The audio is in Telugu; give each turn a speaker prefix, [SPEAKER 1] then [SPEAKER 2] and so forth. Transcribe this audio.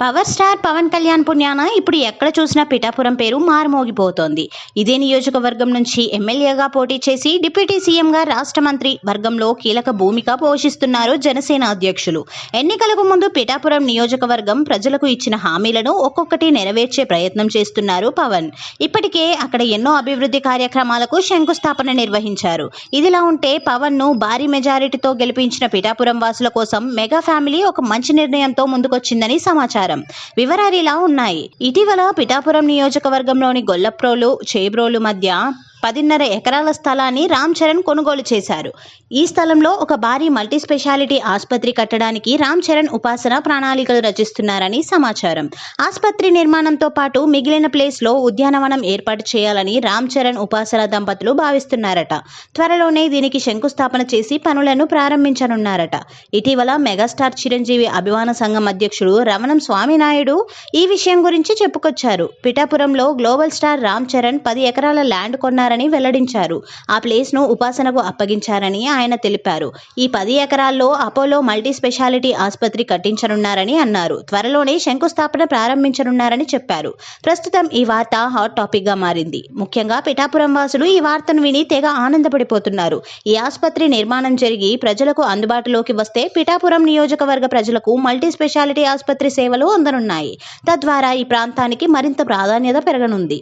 [SPEAKER 1] పవర్ స్టార్ పవన్ కళ్యాణ్ పుణ్యాన ఇప్పుడు ఎక్కడ చూసినా పిఠాపురం పేరు మారుమోగిపోతోంది. ఇదే నియోజకవర్గం నుంచి ఎమ్మెల్యేగా పోటీ చేసి డిప్యూటీ సీఎంగా రాష్ట్ర మంత్రి వర్గంలో కీలక భూమిక పోషిస్తున్నారు జనసేన అధ్యక్షులు. ఎన్నికలకు ముందు పిఠాపురం నియోజకవర్గం ప్రజలకు ఇచ్చిన హామీలను ఒక్కొక్కటి నెరవేర్చే ప్రయత్నం చేస్తున్నారు పవన్. ఇప్పటికే అక్కడ ఎన్నో అభివృద్ధి కార్యక్రమాలకు శంకుస్థాపన నిర్వహించారు. ఇదిలా ఉంటే పవన్ను భారీ మెజారిటీతో గెలిపించిన పిఠాపురం వాసుల కోసం మెగా ఫ్యామిలీ ఒక మంచి నిర్ణయంతో ముందుకొచ్చిందని సమాచారం. వివరాలు ఇలా ఉన్నాయి. ఇటీవల పిఠాపురం నియోజకవర్గంలోని గొల్లప్రోలు చేబ్రోలు మధ్య పదిన్నర ఎకరాల స్థలాన్ని రామ్ చరణ్ కొనుగోలు చేశారు. ఈ స్థలంలో ఒక భారీ మల్టీ స్పెషాలిటీ ఆసుపత్రి కట్టడానికి రామ్ చరణ్ ఉపాసన ప్రణాళికలు రచిస్తున్నారని సమాచారం. ఆసుపత్రి నిర్మాణంతో పాటు మిగిలిన ప్లేస్లో ఉద్యానవనం ఏర్పాటు చేయాలని రామ్ చరణ్ ఉపాసన దంపతులు భావిస్తున్నారట. త్వరలోనే దీనికి శంకుస్థాపన చేసి పనులను ప్రారంభించనున్నారట. ఇటీవల మెగాస్టార్ చిరంజీవి అభిమాన సంఘం అధ్యక్షుడు రమణం స్వామినాయుడు ఈ విషయం గురించి చెప్పుకొచ్చారు. పిఠాపురంలో గ్లోబల్ స్టార్ రామ్ చరణ్ పది ఎకరాల ల్యాండ్ కొన్నారు చేస్తున్నారని వెల్లడించారు. ఆ ప్లేస్ను ఉపాసనకు అప్పగించారని ఆయన తెలిపారు. ఈ పది ఎకరాల్లో అపోలో మల్టీ స్పెషాలిటీ ఆసుపత్రి కట్టించనున్నారని అన్నారు. త్వరలోనే శంకుస్థాపన ప్రారంభించనున్నారని చెప్పారు. ప్రస్తుతం ఈ వార్త హాట్ టాపిక్గా మారింది. ముఖ్యంగా పిఠాపురం వాసులు ఈ వార్తను విని తెగ ఆనందపడిపోతున్నారు. ఈ ఆసుపత్రి నిర్మాణం జరిగి ప్రజలకు అందుబాటులోకి వస్తే పిఠాపురం నియోజకవర్గ ప్రజలకు మల్టీ స్పెషాలిటీ ఆసుపత్రి సేవలు అందనున్నాయి. తద్వారా ఈ ప్రాంతానికి మరింత ప్రాధాన్యత పెరగనుంది.